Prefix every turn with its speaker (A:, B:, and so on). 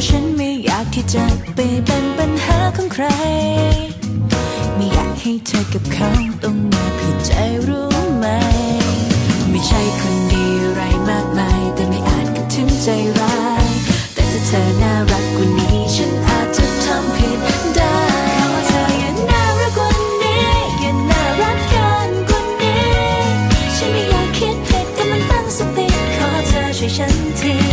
A: ราะฉันไม่อยากที่จะไปเป็นปัญหาของใคร ไม่อยากให้เธอกับเขาต้องมาผิดใจรู้ไหม ไม่ใช่คนดีอะไรมากมาย แต่ไม่อาจกระถึงใจร้าย แต่ถ้าเธอน่ารักกว่านี้ฉันอาจจะทำผิดได้ฉันที